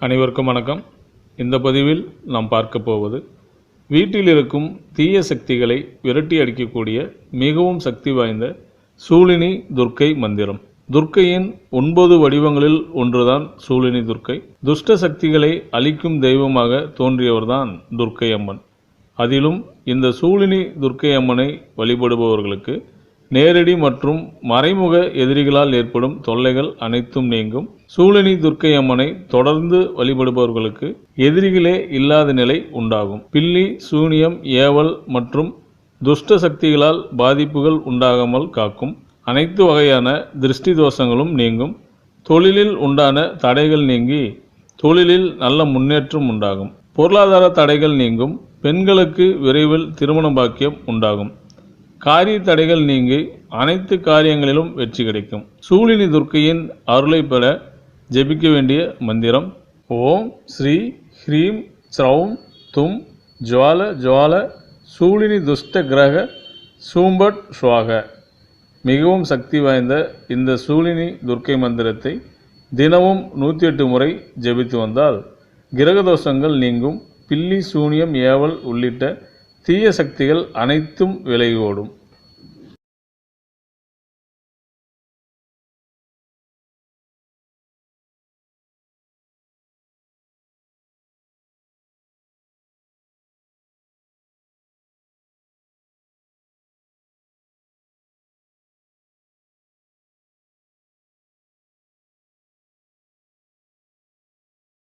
அனைவருக்கும் வணக்கம். இந்த பதிவில் நாம் பார்க்க போவது வீட்டில் இருக்கும் தீய சக்திகளை விரட்டி அடிக்கக்கூடிய மிகவும் சக்தி வாய்ந்த சூழினி துர்க்கை மந்திரம். துர்க்கையின் ஒன்பது வடிவங்களில் ஒன்றுதான் சூழினி துர்க்கை. துஷ்ட சக்திகளை அழிக்கும் தெய்வமாக தோன்றியவர்தான் துர்க்கை அம்மன் அதிலும் இந்த சூழினி துர்க்கை அம்மனை வழிபடுபவர்களுக்கு நேரடி மற்றும் மறைமுக எதிரிகளால் ஏற்படும் தொல்லைகள் அனைத்தும் நீங்கும். சூழனி துர்க்கை அம்மனை தொடர்ந்து வழிபடுபவர்களுக்கு எதிரிகளே இல்லாத நிலை உண்டாகும். பில்லி சூனியம் ஏவல் மற்றும் துஷ்ட சக்திகளால் பாதிப்புகள் உண்டாகாமல் காக்கும். அனைத்து வகையான திருஷ்டி தோஷங்களும் நீங்கும். தொழிலில் உண்டான தடைகள் நீங்கி தொழிலில் நல்ல முன்னேற்றம் உண்டாகும். பொருளாதார தடைகள் நீங்கும். பெண்களுக்கு விரைவில் திருமண பாக்கியம் உண்டாகும். காரிய தடைகள் நீங்கி அனைத்து காரியங்களிலும் வெற்றி கிடைக்கும். சூழினி துர்க்கையின் அருளை பெற ஜெபிக்க வேண்டிய மந்திரம் ஓம் ஸ்ரீ ஹ்ரீம் ஸ்ரௌம் தும் ஜுவால ஜுவால சூழினி துஷ்ட கிரக சூம்பட் ஸ்வாக மிகவும் சக்தி வாய்ந்த இந்த சூழினி துர்க்கை மந்திரத்தை தினமும் நூற்றி எட்டு முறை ஜெபித்து வந்தால் கிரகதோஷங்கள் நீங்கும். பில்லி சூனியம் ஏவல் உள்ளிட்ட தீய சக்திகள் அனைத்தும் விலகி ஓடும்.